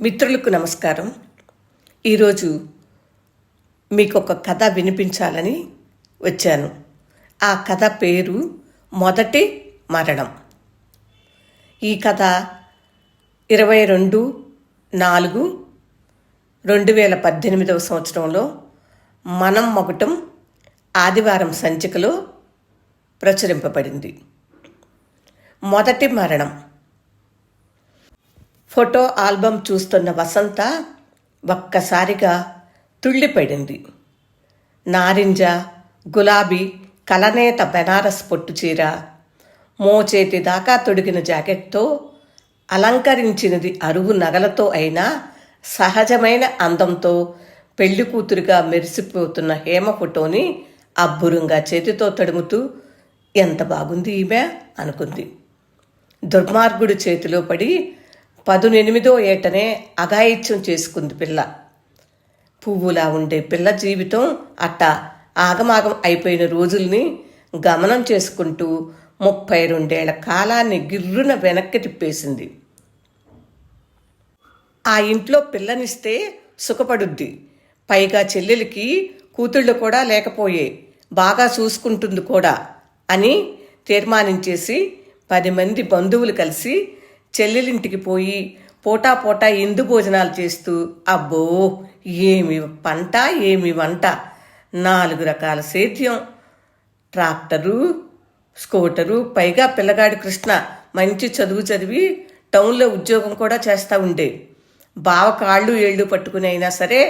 మిత్రులకు నమస్కారం. ఈరోజు మీకు ఒక కథ వినిపించాలని వచ్చాను. ఆ కథ పేరు మొదటి మరణం. ఈ కథ ఇరవై రెండు నాలుగు రెండు వేల పద్దెనిమిదవ సంవత్సరంలో మనం మొగటం ఆదివారం సంచికలో ప్రచురింపబడింది. మొదటి మరణం. ఫోటో ఆల్బమ్ చూస్తున్న వసంత ఒక్కసారిగా తుళ్ళిపడింది. నారింజ గులాబీ కలనేత బెనారస్ పొట్టు చీర మోచేతి దాకా తొడిగిన జాకెట్తో అలంకరించినది అరుగు నగలతో అయినా సహజమైన అందంతో పెళ్ళి కూతురుగా మెరిసిపోతున్న హేమ ఫోటోని అబ్బురంగా చేతితో తడుముతూ ఎంత బాగుంది ఈమె? అనుకుంది. దుర్మార్గుడి చేతిలో పడి పదునెనిమిదో ఏటనే అఘాయిత్యం చేసుకుంది పిల్ల. పువ్వులా ఉండే పిల్ల జీవితం అట్ట ఆగమాగం అయిపోయిన రోజుల్ని గమనం చేసుకుంటూ ముప్పై రెండేళ్ళ కాలాన్ని గిర్రున వెనక్కి తిప్పేసింది. ఆ ఇంట్లో పిల్లనిస్తే సుఖపడుద్ది. పైగా చెల్లెలికి కూతుళ్ళు కూడా లేకపోయే బాగా చూసుకుంటుంది కూడా అని తీర్మానించేసి పది మంది బంధువులు కలిసి చెల్లెలింటికి పోయి పోటా పోటా ఎందు భోజనాలు చేస్తూ అబ్బో ఏమి పంట ఏమి వంట? నాలుగు రకాల సేద్యం. ట్రాక్టరు స్కూటరు పైగా పిల్లగాడి కృష్ణ మంచి చదువు చదివి టౌన్లో ఉద్యోగం కూడా చేస్తూ ఉండే. బావ కాళ్ళు ఏళ్ళు పట్టుకుని అయినా సరే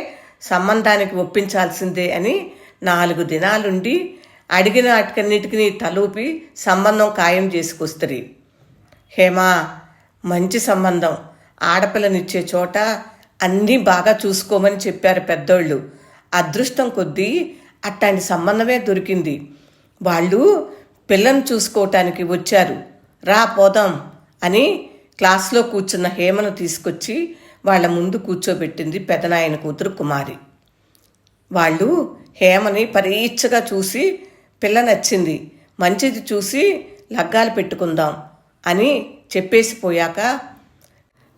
సంబంధానికి ఒప్పించాల్సిందే అని నాలుగు దినాలుండి అడిగిన వాటికన్నిటికీ తలూపి సంబంధం ఖాయం చేసుకొస్తుంది. హేమా మంచి సంబంధం. ఆడపిల్లనిచ్చే చోట అన్నీ బాగా చూసుకోమని చెప్పారు పెద్దోళ్ళు. అదృష్టం కొద్దీ అట్లాంటి సంబంధమే దొరికింది. వాళ్ళు పిల్లను చూసుకోవటానికి వచ్చారు. రా పోదాం అని క్లాస్లో కూర్చున్న హేమను తీసుకొచ్చి వాళ్ళ ముందు కూర్చోబెట్టింది పెదనాయన కూతురు కుమారి. వాళ్ళు హేమని పరీక్షగా చూసి పిల్ల నచ్చింది. మంచిది చూసి లగ్గాలు పెట్టుకుందాం అని చెప్పేసి పోయాక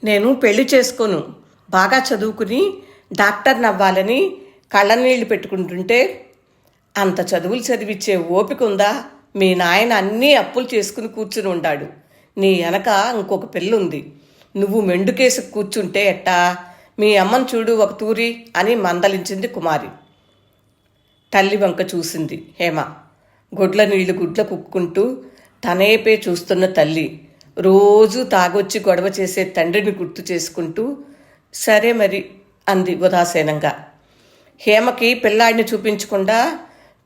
నేను పెళ్ళి చేసుకోను. బాగా చదువుకుని నవ్వాలని కళ్ళ కళ్ళనీళ్ళు పెట్టుకుంటుంటే అంత చదువులు చదివిచ్చే ఓపిక ఉందా? మీ నాయన అన్నీ అప్పులు చేసుకుని కూర్చుని ఉంటాడు నీ వెనక ఇంకొక పెళ్ళుంది ఉంది నువ్వు మెండుకేసి కూర్చుంటే ఎట్టా? మీ అమ్మను చూడు ఒక తూరి అని మందలించింది కుమారి. తల్లి వంక చూసింది హేమ. గుడ్ల నీళ్ళు గుడ్ల కుక్కుంటూ తనేపే చూస్తున్న తల్లి. రోజు తాగొచ్చి గొడవ చేసే తండ్రిని గుర్తు చేసుకుంటూ సరే మరి అంది ఉదాసీనంగా. హేమకి పిల్లాడిని చూపించకుండా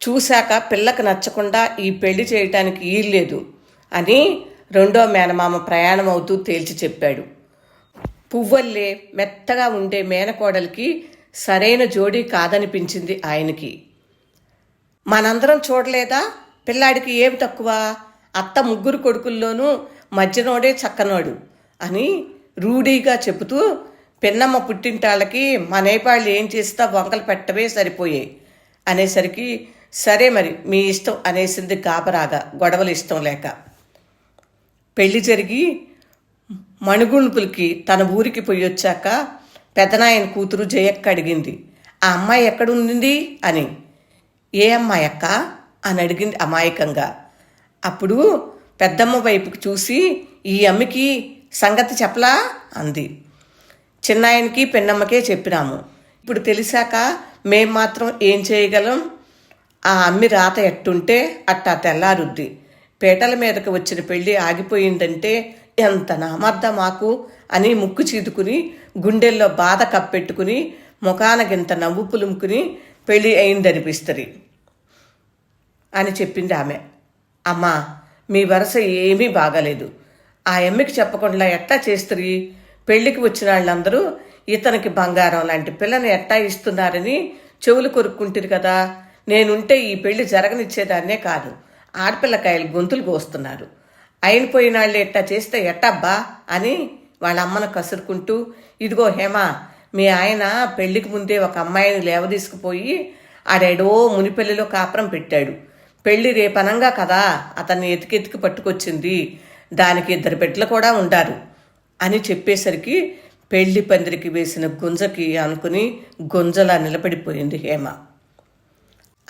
చూశాక పిల్లకి నచ్చకుండా ఈ పెళ్ళి చేయటానికి ఈల్లేదు అని రెండో మేనమామ ప్రయాణం అవుతూ తేల్చి చెప్పాడు. పువ్వల్లే మెత్తగా ఉండే మేనకోడలికి సరైన జోడీ కాదనిపించింది ఆయనకి. మనందరం చూడలేదా? పిల్లాడికి ఏమి తక్కువ? అత్త ముగ్గురు కొడుకుల్లోనూ మధ్యనోడే చక్కనోడు అని రూఢీగా చెబుతూ పిన్నమ్మ పుట్టింటాళ్ళకి మనైపాళ్ళు ఏం చేస్తా వంకలు పెట్టవే సరిపోయాయి అనేసరికి సరే మరి మీ ఇష్టం అనేసింది గాబరాగా గొడవలు ఇష్టం లేక. పెళ్ళి జరిగి మణుగుణుపులకి తన ఊరికి పోయి వచ్చాక పెదనాయన కూతురు జయక్క అడిగింది ఆ అమ్మాయి ఎక్కడుంది? అని. ఏ అమ్మాయి అక్క అని అడిగింది అమాయకంగా. అప్పుడు పెద్దమ్మ వైపుకి చూసి ఈ అమ్మకి సంగతి చెప్పలా? అంది. చిన్నాయనకి పెన్నమ్మకే చెప్పినాము. ఇప్పుడు తెలిసాక మేం మాత్రం ఏం చేయగలం? ఆ అమ్మి రాత ఎట్టుంటే అట్టా తెల్లారుద్ది. పీటల మీదకు వచ్చిన పెళ్ళి ఆగిపోయిందంటే ఎంత నామర్థ మాకు అని ముక్కు చీదుకుని గుండెల్లో బాధ కప్పెట్టుకుని ముఖానగింత నవ్వు పులుముకుని పెళ్ళి అయిందనిపిస్తుంది అని చెప్పింది ఆమె. అమ్మా మీ వరస ఏమీ బాగాలేదు. ఆ ఎమ్మికి చెప్పకుండా ఎట్టా చేస్తుంది పెళ్ళికి వచ్చిన వాళ్ళందరూ ఇతనికి బంగారం లాంటి పిల్లని ఎట్టా ఇస్తున్నారని చెవులు కొరుక్కుంటారు కదా. నేనుంటే ఈ పెళ్ళి జరగనిచ్చేదాన్నే కాదు. ఆడపిల్లకాయలు గొంతులు కోస్తున్నారు. అయిన పోయిన వాళ్ళు ఎట్టా చేస్తే ఎట్టబ్బా అని వాళ్ళ అమ్మను కసురుకుంటూ ఇదిగో హేమ మీ ఆయన పెళ్ళికి ముందే ఒక అమ్మాయిని లేవదీసుకుపోయి ఆడేడో మునిపెల్లిలో కాపురం పెట్టాడు. పెళ్ళి రేపనంగా కదా? అతన్ని ఎతికెతికి పట్టుకొచ్చింది. దానికి ఇద్దరు బిడ్డలు కూడా ఉండారు. అని చెప్పేసరికి పెళ్ళి పందిరికి వేసిన గుంజకి అనుకుని గుంజలా నిలబడిపోయింది హేమ.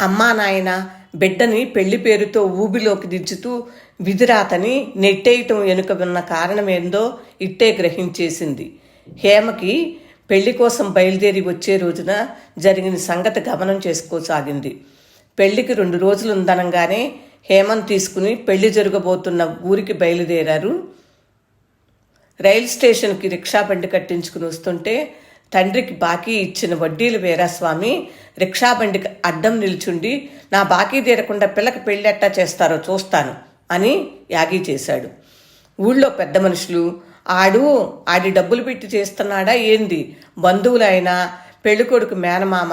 అమ్మా నాయన బిడ్డని పెళ్ళి పేరుతో ఊబిలోకి దించుతూ విధిరాతని నెట్టేయటం వెనుక ఉన్న కారణమేందో ఇట్టే గ్రహించేసింది. హేమకి పెళ్ళి కోసం బయలుదేరి వచ్చే రోజున జరిగిన సంగతి గమనం చేసుకోసాగింది. పెళ్ళికి రెండు రోజులు ఉందనంగానే హేమంత్ తీసుకుని పెళ్ళి జరగబోతున్న ఊరికి బయలుదేరారు. రైలు స్టేషన్కి రిక్షా బండి కట్టించుకుని వస్తుంటే తండ్రికి బాకీ ఇచ్చిన వడ్డీలు వీరాస్వామి రిక్షా బండికి అడ్డం నిల్చుండి నా బాకీ తీరకుండా పిల్లకి పెళ్ళెట్టా చేస్తారో చూస్తాను అని యాగీ చేశాడు. ఊళ్ళో పెద్ద మనుషులు ఆడు ఆడి డబ్బులు పెట్టి చేస్తున్నాడా ఏంది? బంధువులైనా పెళ్ళికొడుకు మేనమామ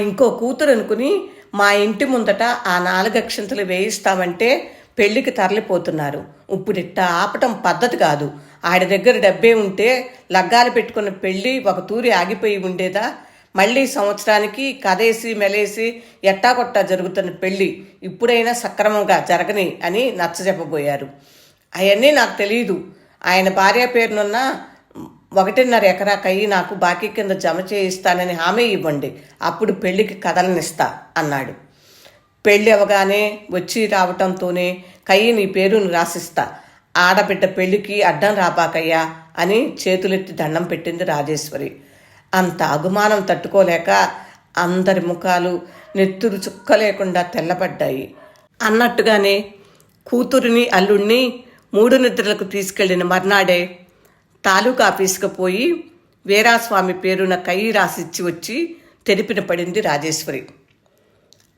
ఇంకో కూతురు అనుకుని మా ఇంటి ముందట ఆ నాలుగక్షంతలు వేయిస్తామంటే పెళ్ళికి తరలిపోతున్నారు. ఇప్పుడిట్ట ఆపటం పద్ధతి కాదు. ఆడి దగ్గర డబ్బే ఉంటే లగ్గాలు పెట్టుకున్న పెళ్ళి ఒక తూరి ఆగిపోయి ఉండేదా? మళ్ళీ సంవత్సరానికి కదేసి మెలేసి ఎట్టాకొట్టా జరుగుతున్న పెళ్ళి ఇప్పుడైనా సక్రమంగా జరగని అని నచ్చజెప్పబోయారు. అవన్నీ నాకు తెలియదు ఆయన భార్య పేరునున్న ఒకటిన్నర ఎకరా కయ్యి నాకు బాకీ కింద జమ చేయిస్తానని హామీ ఇవ్వండి అప్పుడు పెళ్ళికి కథలనిస్తా అన్నాడు. పెళ్ళి అవగానే వచ్చి రావటంతోనే కయ్యి నీ పేరును రాసిస్తా. ఆడబిడ్డ పెళ్ళికి అడ్డం రాపాకయ్యా అని చేతులెత్తి దండం పెట్టింది రాజేశ్వరి. అంత అగుమానం తట్టుకోలేక అందరి ముఖాలు నెత్తురు చుక్క లేకుండా తెల్లబడ్డాయి. అన్నట్టుగానే కూతురిని అల్లుణ్ణి మూడు నిద్రలకు తీసుకెళ్ళిన మర్నాడే తాలూకా ఆఫీస్కి పోయి వీరాస్వామి పేరున కయ్యి రాసిచ్చి వచ్చి తెరిపిన పడింది రాజేశ్వరి.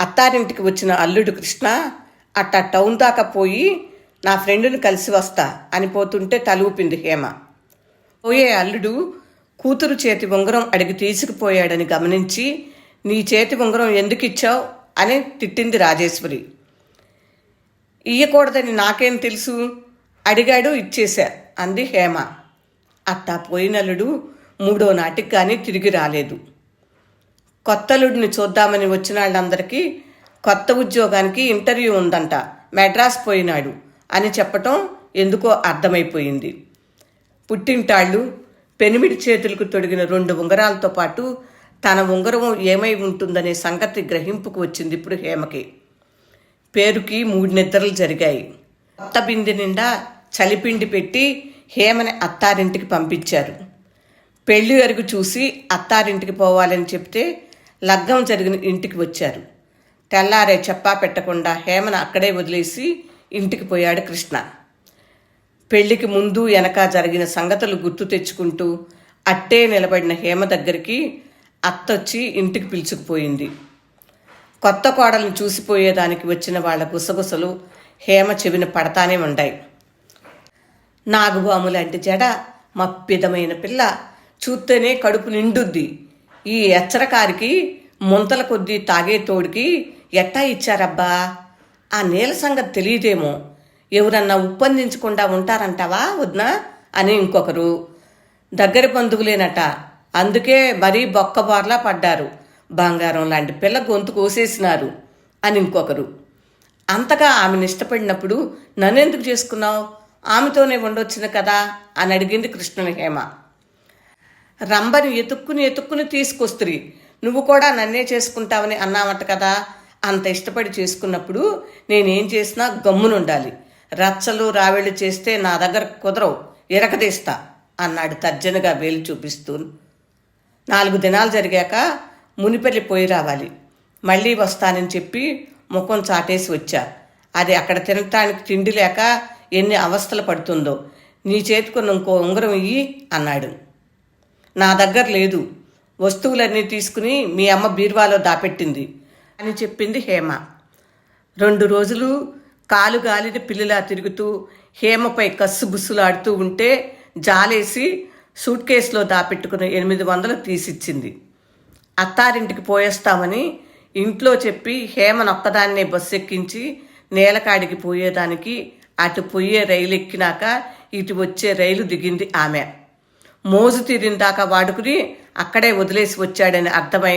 అత్తారింటికి వచ్చిన అల్లుడు కృష్ణ అట్టా టౌన్ దాకా పోయి నా ఫ్రెండుని కలిసి వస్తా అని పోతుంటే తలూపింది హేమ. పోయే అల్లుడు కూతురు చేతి ఉంగరం అడిగి తీసుకుపోయాడని గమనించి నీ చేతి ఉంగరం ఎందుకు ఇచ్చావు అని తిట్టింది రాజేశ్వరి. ఇయ్యకూడదని నాకేం తెలుసు? అడిగాడు ఇచ్చేశా అంది హేమ. అట్టా పోయినల్లుడు మూడో నాటికి కానీ తిరిగి రాలేదు. కొత్తలుడిని చూద్దామని వచ్చిన వాళ్ళందరికీ కొత్త ఉద్యోగానికి ఇంటర్వ్యూ ఉందంట. మెడ్రాస్ పోయినాడు అని చెప్పటం ఎందుకో అర్థమైపోయింది. పుట్టింటాళ్ళు పెనిమిడి చేతులకు తొడిగిన రెండు ఉంగరాలతో పాటు తన ఉంగరం ఏమై ఉంటుందనే సంగతి గ్రహింపుకు వచ్చింది ఇప్పుడు హేమకి. పేరుకి మూడు నిద్రలు జరిగాయి. కొత్త బింది నిండా చలిపిండి పెట్టి హేమని అత్తారింటికి పంపించారు. పెళ్ళి అరుగు చూసి అత్తారింటికి పోవాలని చెప్తే లగ్గం జరిగిన ఇంటికి వచ్చారు. తెల్లారే చెప్పా పెట్టకుండా హేమను అక్కడే వదిలేసి ఇంటికి పోయాడు కృష్ణ. పెళ్ళికి ముందు వెనక జరిగిన సంగతులు గుర్తు తెచ్చుకుంటూ అట్టే నిలబడిన హేమ దగ్గరికి అత్తొచ్చి ఇంటికి పిలుచుకుపోయింది. కొత్త కోడలను చూసిపోయేదానికి వచ్చిన వాళ్ళ గుసగుసలు హేమ చెవిన పడతానే ఉండాయి. నాగుబాము లాంటి జడ మప్పిదమైన పిల్ల చూస్తేనే కడుపు నిండుద్ది. ఈ ఎచ్చరకారికి ముంతల కొద్దీ తాగే తోడికి ఎట్టా ఇచ్చారబ్బా? ఆ నీల సంగతి తెలియదేమో. ఎవరన్నా ఉప్పందించకుండా ఉంటారంటావా వద్నా? అని ఇంకొకరు. దగ్గర బంధువులేనట. అందుకే మరీ బొక్కబార్లా పడ్డారు. బంగారం లాంటి పిల్ల గొంతు కోసేసినారు అని ఇంకొకరు. అంతగా ఆమెను ఇష్టపడినప్పుడు నన్నెందుకు చేసుకున్నావు? ఆమెతోనే ఉండొచ్చును కదా అని అడిగింది కృష్ణుని హేమ. రంభని ఎతుక్కుని ఎతుక్కుని తీసుకొస్త్రి. నువ్వు కూడా నన్నే చేసుకుంటావని అన్నావట కదా. అంత ఇష్టపడి చేసుకున్నప్పుడు నేనేం చేసినా గమ్మునుండాలి. రచ్చలు రావిళ్ళు చేస్తే నా దగ్గర కుదరవు. ఇరకదీస్తా అన్నాడు తర్జనగా వేలు చూపిస్తూ. నాలుగు దినాలు జరిగాక మునిపల్లి పోయి రావాలి. మళ్ళీ వస్తానని చెప్పి ముఖం చాటేసి వచ్చా. అది అక్కడ తినటానికి తిండి లేక ఎన్ని అవస్థలు పడుతుందో. నీ చేతికున్న ఇంకో ఉంగరం ఇయ్యి అన్నాడు. నా దగ్గర లేదు. వస్తువులన్నీ తీసుకుని మీ అమ్మ బీరువాలో దాపెట్టింది అని చెప్పింది హేమ. రెండు రోజులు కాలు గాలిన పిల్లలా తిరుగుతూ హేమపై కస్సు బుస్సులాడుతూ ఉంటే జాలేసి సూట్ కేసులో దాపెట్టుకున్న ఎనిమిది వందలు తీసిచ్చింది. అత్తారింటికి పోయేస్తామని ఇంట్లో చెప్పి హేమనొక్కదాన్నే బస్సు ఎక్కించి నేలకాడికి పోయేదానికి అటు పోయే రైలు ఎక్కినాక ఇటు వచ్చే రైలు దిగింది ఆమె. మోజు తీరిన దాకా వాడుకుని అక్కడే వదిలేసి వచ్చాడని అర్థమై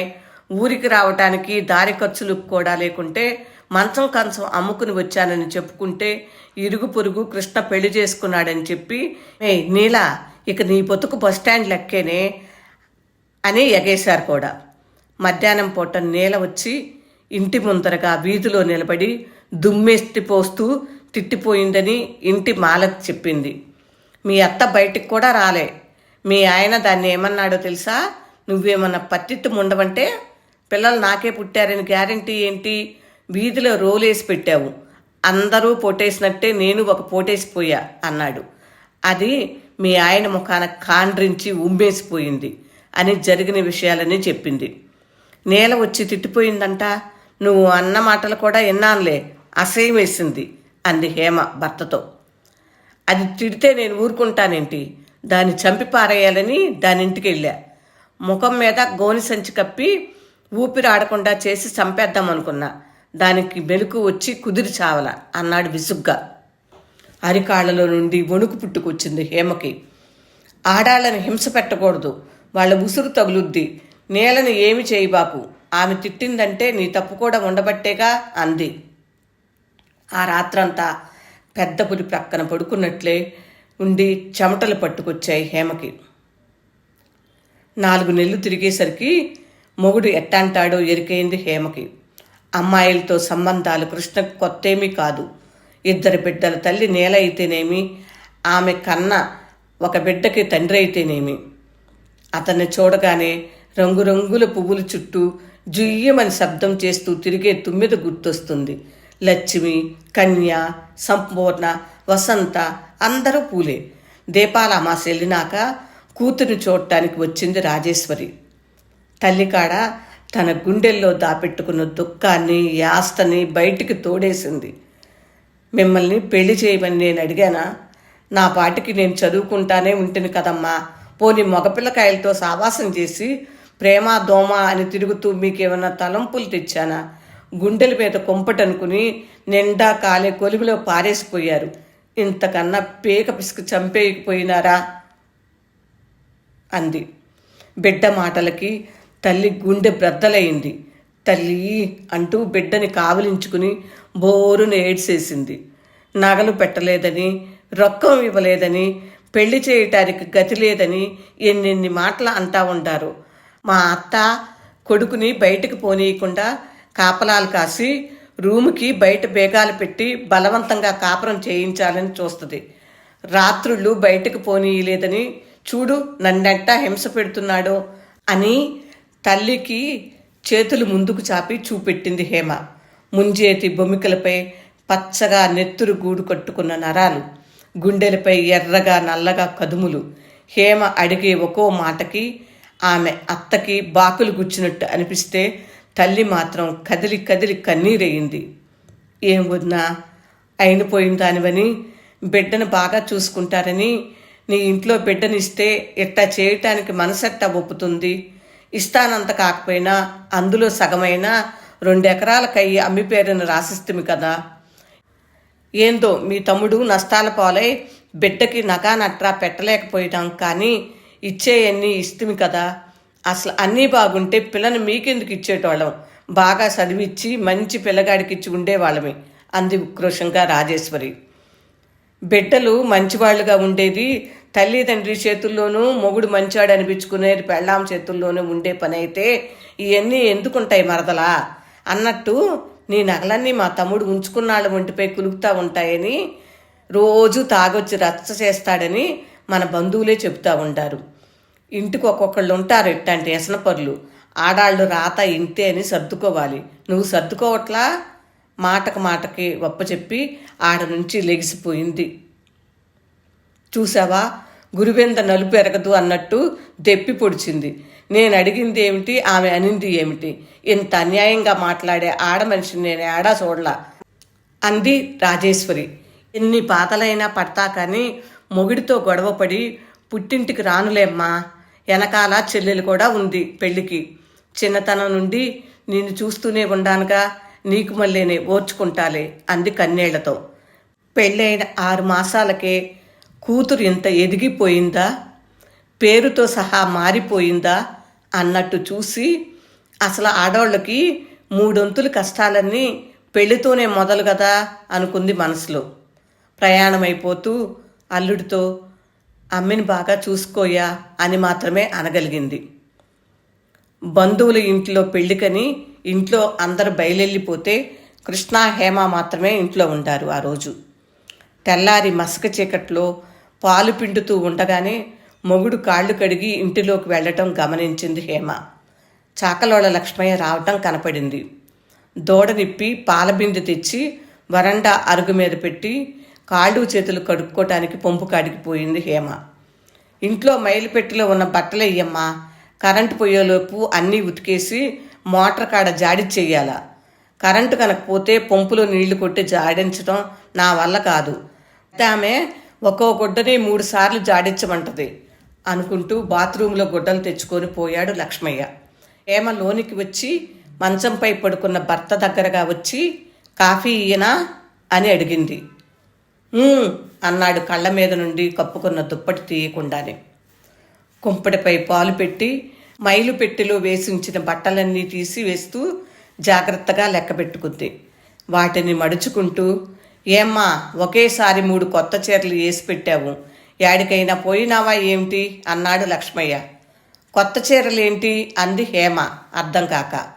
ఊరికి రావటానికి దారి ఖర్చులు కూడా లేకుంటే మంచం కంచం అమ్ముకుని వచ్చానని చెప్పుకుంటే ఇరుగు పొరుగు కృష్ణ పెళ్ళి చేసుకున్నాడని చెప్పి ఏ నీలా ఇక నీ బతుకు బస్టాండ్ లెక్కేనే అని ఎగేశారు కూడా. మధ్యాహ్నం పూట నీల వచ్చి ఇంటి ముందరగా వీధిలో నిలబడి దుమ్మెస్టి పోస్తూ తిట్టిపోయిందని ఇంటి మాలకు చెప్పింది. మీ అత్త బయటికి కూడా రాలే. మీ ఆయన దాన్ని ఏమన్నాడో తెలుసా? నువ్వేమన్నా పట్టిట్టు ఉండవంటే పిల్లలు నాకే పుట్టారని గ్యారంటీ ఏంటి? వీధిలో రోలేసి పెట్టావు. అందరూ పోటేసినట్టే నేను ఒక పోటేసిపోయా అన్నాడు. అది మీ ఆయన ముఖాన కాండ్రించి ఉమ్మేసిపోయింది అని జరిగిన విషయాలని చెప్పింది. నేల వచ్చి తిట్టిపోయిందంట. నువ్వు అన్న మాటలు కూడా విన్నానులే. అసహ్యం వేసింది. అంది హేమ భర్తతో. అది తిడితే నేను ఊరుకుంటానేంటి? దాన్ని చంపి పారేయాలని దాని ఇంటికి వెళ్ళా ముఖం మీద గోని సంచి కప్పి ఊపిరి ఆడకుండా చేసి చంపేద్దాం అనుకున్నా దానికి మెలకు వచ్చి కుదిరి చావల అన్నాడు విసుగ్గా. అరికాళ్ళలో నుండి వణుకు పుట్టుకొచ్చింది హేమకి. ఆడాళ్ళని హింస పెట్టకూడదు. వాళ్ళ ఉసురు తగులుద్ది. నేలను ఏమి చేయబాకు ఆమె తిట్టిందంటే నీ తప్పు కూడా ఉండబట్టేగా? అంది. ఆ రాత్రంతా పెద్ద పులి ప్రక్కన పడుకున్నట్లే ఉండి చెమటలు పట్టుకొచ్చాయి హేమకి. నాలుగు నెలలు తిరిగేసరికి మొగుడు ఎట్టంటాడో ఎరికైంది హేమకి. అమ్మాయిలతో సంబంధాలు కృష్ణకు కొత్తేమీ కాదు. ఇద్దరు బిడ్డల తల్లి నేల అయితేనేమి ఆమె కన్న ఒక బిడ్డకి తండ్రి అయితేనేమి. అతన్ని చూడగానే రంగురంగుల పువ్వుల చుట్టూ జుయ్యమని శబ్దం చేస్తూ తిరిగే తుమ్మిద గుర్తొస్తుంది. లక్ష్మి కన్య సంపూర్ణ వసంత అందరూ పూలే. దీపాల అమాస వెళ్ళినాక కూతురిని చూడటానికి వచ్చింది రాజేశ్వరి. తల్లికాడ తన గుండెల్లో దాపెట్టుకున్న దుఃఖాన్ని యాస్తని బయటికి తోడేసింది. మిమ్మల్ని పెళ్ళి చేయమని నేను అడిగానా? నా పాటికి నేను చదువుకుంటానే ఉంటుంది కదమ్మా. పోని మగపిల్లకాయలతో సావాసం చేసి ప్రేమ దోమ అని తిరుగుతూ మీకేమైనా తలంపులు తెచ్చానా? గుండెల మీద కొంపటనుకుని నిండా కాలే కొలుగులో పారేసిపోయారు. ఇంతకన్నా పేక పిసుకు చంపేయకపోయినారా? అంది. బిడ్డ మాటలకి తల్లి గుండె బ్రద్దలైంది తల్లి అంటూ బిడ్డని కావలించుకుని బోరును ఏడ్చేసింది. నగలు పెట్టలేదని రొక్కం ఇవ్వలేదని పెళ్ళి చేయటానికి గతి లేదని ఎన్నెన్ని మాటలు అంటా ఉంటారు మా అత్త కొడుకుని బయటకు పోనీయకుండా కాపలాలు కాసి రూముకి బయట బేగాలు పెట్టి బలవంతంగా కాపురం చేయించాలని చూస్తుంది. రాత్రుళ్ళు బయటకు పోనీయలేదని చూడు నన్నెంట హింస పెడుతున్నాడో అని తల్లికి చేతులు ముందుకు చాపి చూపెట్టింది హేమ. ముంజేతి బొమికలపై పచ్చగా నెత్తురు గూడు కట్టుకున్న నరాలు గుండెలపై ఎర్రగా నల్లగా కదుములు. హేమ అడిగే ఒక్కో మాటకి ఆమె అత్తకి బాకులు గుచ్చినట్టు అనిపిస్తే తల్లి మాత్రం కదిలి కదిలి కన్నీరయ్యింది. ఏం వదినా అయినపోయిన దానివని బిడ్డను బాగా చూసుకుంటారని నీ ఇంట్లో బిడ్డనిస్తే ఇట్టా చేయటానికి మనసెట్టా ఒప్పుతుంది. ఇస్తానంత కాకపోయినా అందులో సగమైనా రెండెకరాలకయ్యి అమ్మి పేరును రాసిస్తుంది కదా. ఏందో మీ తమ్ముడు నష్టాల పాలై బిడ్డకి నగా నట్రా పెట్టలేకపోయినాం కానీ ఇచ్చేయన్నీ ఇస్తుంది కదా. అసలు అన్నీ బాగుంటే పిల్లని మీకెందుకు ఇచ్చేటోళ్ళం? బాగా చదివిచ్చి మంచి పిల్లగాడికి ఇచ్చి ఉండేవాళ్ళమే. అంది ఉక్రోషంగా రాజేశ్వరి. బిడ్డలు మంచివాళ్ళుగా ఉండేది తల్లిదండ్రి చేతుల్లోనూ మొగుడు మంచాడు అనిపించుకునేది పెళ్ళాం చేతుల్లోనూ ఉండే పని అయితే ఇవన్నీ ఎందుకుంటాయి మరదలా? అన్నట్టు నీ నగలన్నీ మా తమ్ముడు ఉంచుకున్నాళ్ళ ఒంటిపై కులుకుతా ఉంటాయని రోజు తాగొచ్చి రచ్చ చేస్తాడని మన బంధువులే చెబుతూ ఉంటారు. ఇంటికి ఒక్కొక్కళ్ళు ఉంటారు ఇట్లాంటి వ్యసనపరులు ఆడాళ్ళు రాత ఇంతే అని సర్దుకోవాలి. నువ్వు సర్దుకోవట్లా? మాటకు మాటకి చెప్పి ఆడ నుంచి లెగిసిపోయింది. చూసావా? గురువింద నలుపు ఎరగదు అన్నట్టు దెప్పి పొడిచింది. నేను అడిగింది ఏమిటి? ఆమె అనింది ఏమిటి? ఇంత అన్యాయంగా మాట్లాడే ఆడ మనిషిని నేను ఏడా చూడలా? అంది రాజేశ్వరి. ఎన్ని పాతలైనా పడతా కానీ మొగుడితో గొడవపడి పుట్టింటికి రానులేమ్మా వెనకాల చెల్లెలు కూడా ఉంది పెళ్ళికి చిన్నతనం నుండి నేను చూస్తూనే ఉండానుగా నీకు మళ్ళీనే ఓర్చుకుంటాలే అంది కన్నేళ్ళతో. పెళ్ళైన ఆరు మాసాలకే కూతురు ఇంత ఎదిగిపోయిందా? పేరుతో సహా మారిపోయిందా? అన్నట్టు చూసి అసలు ఆడవాళ్ళకి మూడొంతులు కష్టాలన్నీ పెళ్ళితోనే మొదలు కదా అనుకుంది మనసులో. ప్రయాణమైపోతూ అల్లుడితో అమ్మిని బాగా చూసుకోయా అని మాత్రమే అనగలిగింది. బంధువుల ఇంట్లో పెళ్ళికని ఇంట్లో అందరు బయలెళ్ళిపోతే కృష్ణ హేమ మాత్రమే ఇంట్లో ఉంటారు ఆ రోజు. తెల్లారి మసక చీకట్లో పాలు పిండుతూ ఉండగానే మొగుడు కాళ్ళు కడిగి ఇంటిలోకి వెళ్ళటం గమనించింది హేమ. చాకలోళ లక్ష్మయ్య రావటం కనపడింది. దూడనిప్పి పాలబింది తెచ్చి వరండా అరుగు మీద పెట్టి కాళ్ళు చేతులు కడుక్కోటానికి పంపు కాడికి పోయింది హేమ. ఇంట్లో మైలుపెట్టిలో ఉన్న బట్టలేయమ్మా కరెంటు పోయేలోపు అన్నీ ఉతికేసి మోటార్ కాడ జాడి చెయ్యాలా. కరెంటు కనకపోతే పంపులో నీళ్ళు కొట్టి జాడించడం నా వల్ల కాదు. ఆమె ఒక్కో గుడ్డని మూడు సార్లు జాడించమంటది అనుకుంటూ బాత్రూంలో గుడ్డలు తెచ్చుకొని పోయాడు లక్ష్మయ్య. హేమ లోనికి వచ్చి మంచంపై పడుకున్న భర్త దగ్గరగా వచ్చి కాఫీ ఇయ్యనా? అని అడిగింది. అన్నాడు కళ్ళ మీద నుండి కప్పుకున్న దుప్పటి తీయకుండానే. కుంపటిపై పాలు పెట్టి మైలు పెట్టెలో వేసి ఉంచిన బట్టలన్నీ తీసి వేస్తూ జాగ్రత్తగా లెక్క పెట్టుకుంది. వాటిని మడుచుకుంటూ ఏమ్మా ఒకేసారి మూడు కొత్త చీరలు వేసి పెట్టావు. యాడికైనా పోయినావా ఏమిటి? అన్నాడు లక్ష్మయ్య. కొత్త చీరలేంటి? అంది హేమ అర్థం కాక.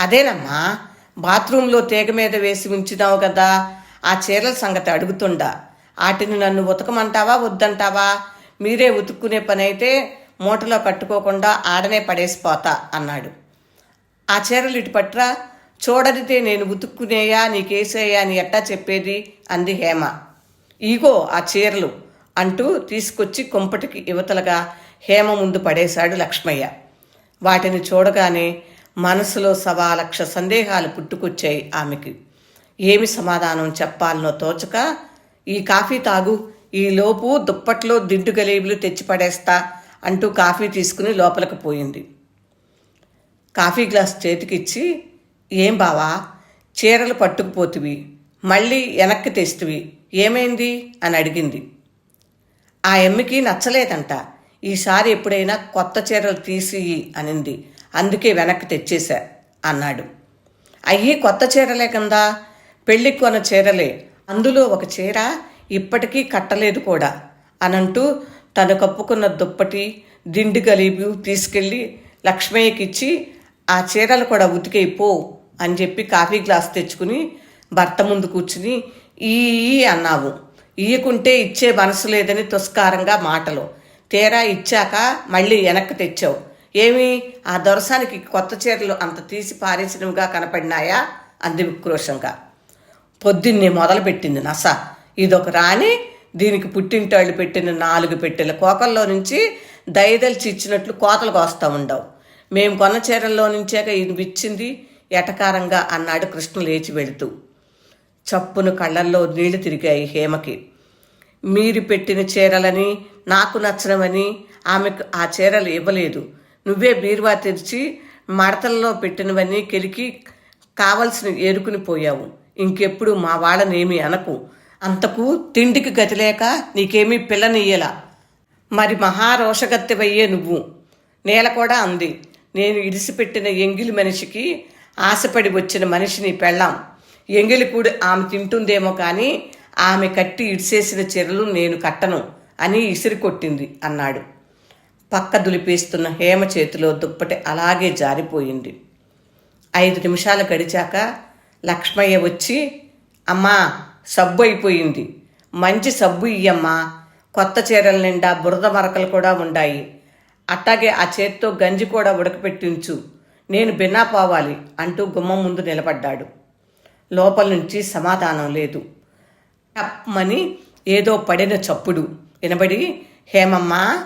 అదేనమ్మా బాత్రూంలో తీగ మీద వేసి ఉంచినావు కదా ఆ చీరల సంగతి అడుగుతుండా. వాటిని నన్ను ఉతకమంటావా వద్దంటావా? మీరే ఉతుక్కునే పని అయితే మూటలో కట్టుకోకుండా ఆడనే పడేసిపోతా అన్నాడు. ఆ చీరలు ఇటు పట్రా చూడనితే నేను ఉతుక్కునేయా నీకేసేయా అని ఎట్టా చెప్పేది? అంది హేమ. ఈగో ఆ చీరలు అంటూ తీసుకొచ్చి కొంపటికి యువతలుగా హేమ ముందు పడేశాడు లక్ష్మయ్య. వాటిని చూడగానే మనసులో సవా లక్ష సందేహాలు పుట్టుకొచ్చాయి ఆమెకి. ఏమి సమాధానం చెప్పాలనో తోచక ఈ కాఫీ తాగు ఈ లోపు దుప్పట్లో దిండు గలేబులు తెచ్చి పడేస్తా అంటూ కాఫీ తీసుకుని లోపలికి పోయింది. కాఫీ గ్లాస్ చేతికిచ్చి ఏం బావా చీరలు పట్టుకుపోతివి మళ్ళీ వెనక్కి తెస్తువి ఏమైంది? అని అడిగింది. ఆ ఎమ్మికి నచ్చలేదంట ఈసారి ఎప్పుడైనా కొత్త చీరలు తీసి అనింది. అందుకే వెనక్కి తెచ్చేశా అన్నాడు. అయ్యి కొత్త చీరలే కదా పెళ్ళి కొన చీరలే. అందులో ఒక చీర ఇప్పటికీ కట్టలేదు కూడా. అనంటూ తను కప్పుకున్న దుప్పటి దిండు గలీబు తీసుకెళ్ళి లక్ష్మయ్యకిచ్చి ఆ చీరలు కూడా ఉతికేయి అని చెప్పి కాఫీ గ్లాస్ తెచ్చుకుని భర్త ముందు కూర్చుని ఈ అన్నావు. ఈయకుంటే ఇచ్చే మనసు లేదని తుస్కారంగా మాటలు. తీరా ఇచ్చాక మళ్ళీ వెనక్కి తెచ్చావు. ఏమి ఆ దొరసానికి కొత్త చీరలు అంత తీసి పారేసినవిగా కనపడినాయా? అంది ఉక్రోషంగా. పొద్దున్నే మొదలుపెట్టింది నస. ఇదొక రాణి దీనికి పుట్టింటాళ్ళు పెట్టిన నాలుగు పెట్టెల కోకల్లో నుంచి దయదలిచి ఇచ్చినట్లు కోతలు కోస్తా ఉండవు. మేము కొన్న చీరల్లో నుంచాక ఇది విచ్చింది ఎటకారంగా అన్నాడు కృష్ణ లేచి వెళుతూ. చప్పును కళ్ళల్లో నీళ్ళు తిరిగాయి హేమకి. మీరు పెట్టిన చీరలని నాకు నచ్చడమని ఆమెకు ఆ చీరలు ఇవ్వలేదు. నువ్వే బీరువా తెరిచి మడతల్లో పెట్టినవన్నీ కెలికి కావలసిన ఏరుకుని పోయావు. ఇంకెప్పుడు మా వాళ్ళనేమి అనకు. అంతకు తిండికి గతిలేక నీకేమీ పిల్లనియ్యలా. మరి మహారోషగత్తెవయ్యే నువ్వు. నేల కూడా అంది. నేను ఇడిసిపెట్టిన ఎంగిలి మనిషికి ఆశపడి వచ్చిన మనిషిని పెళ్ళాం. ఎంగిలి కూడి ఆమె తింటుందేమో కానీ ఆమె కట్టి ఇడిసేసిన చీరలు నేను కట్టను అని ఇసిరి కొట్టింది అన్నాడు. పక్క దులిపేస్తున్న హేమ చేతిలో దుప్పటి అలాగే జారిపోయింది. ఐదు నిమిషాలు గడిచాక లక్ష్మయ్య వచ్చి అమ్మా సబ్బు అయిపోయింది. మంచి సబ్బు ఇయ్యమ్మా. కొత్త చీరల నిండా బురద మరకలు కూడా ఉండాయి. అట్టాగే ఆ చేత్తో గంజి కూడా ఉడకపెట్టించు. నేను బిన్నా పోవాలి అంటూ గుమ్మం ముందు నిలబడ్డాడు. లోపల నుంచి సమాధానం లేదు. టప్మని ఏదో పడిన చప్పుడు. వినబడి హేమమ్మ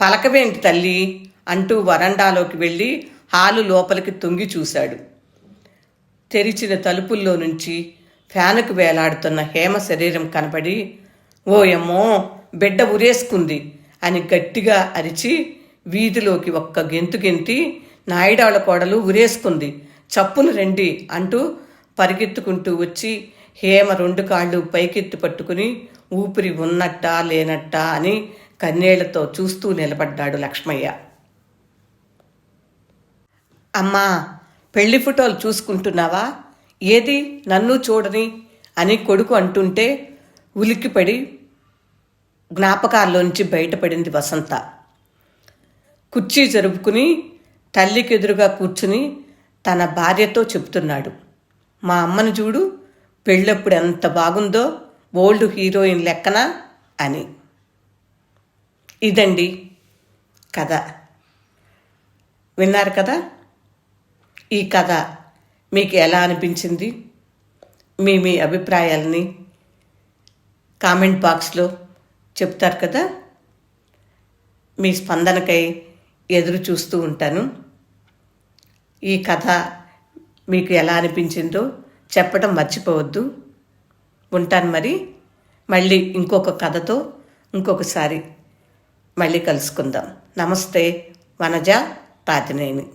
పలకవేంటి తల్లి? అంటూ వరండాలోకి వెళ్ళి హాలు లోపలికి తొంగి చూశాడు. తెరిచిన తలుపుల్లో నుంచి ఫ్యానుకు వేలాడుతున్న హేమ శరీరం కనబడి ఓయమ్మో బిడ్డ ఉరేసుకుంది అని గట్టిగా అరిచి వీధిలోకి ఒక్క గెంతు గెంతి నాయుడాళ్ళ కోడలు ఉరేసుకుంది. చప్పును రండి అంటూ పరిగెత్తుకుంటూ వచ్చి హేమ రెండు కాళ్ళు పైకెత్తి పట్టుకుని ఊపిరి ఉన్నట్టా లేనట్టా అని కన్నీళ్ళతో చూస్తూ నిలబడ్డాడు లక్ష్మయ్య. అమ్మా పెళ్ళి ఫోటోలు చూసుకుంటున్నావా? ఏది? నన్ను చూడని? అని కొడుకు అంటుంటే ఉలిక్కిపడి జ్ఞాపకాల్లోంచి బయటపడింది వసంత. కుర్చీ జరుపుకుని తల్లికి ఎదురుగా కూర్చుని తన భార్యతో చెప్తున్నాడు మా అమ్మను చూడు పెళ్ళప్పుడు ఎంత బాగుందో ఓల్డ్ హీరోయిన్ లెక్కన అని. ఇదండి కథ. విన్నారు కదా? ఈ కథ మీకు ఎలా అనిపించింది? మీ మీ అభిప్రాయాలని కామెంట్ బాక్స్లో చెప్తారు కదా? మీ స్పందనకై ఎదురు చూస్తూ ఉంటాను. ఈ కథ మీకు ఎలా అనిపించిందో చెప్పడం మర్చిపోవద్దు. ఉంటాను మరి. మళ్ళీ ఇంకొక కథతో ఇంకొకసారి మళ్ళీ కలుసుకుందాం. నమస్తే వనజ పాతినేని.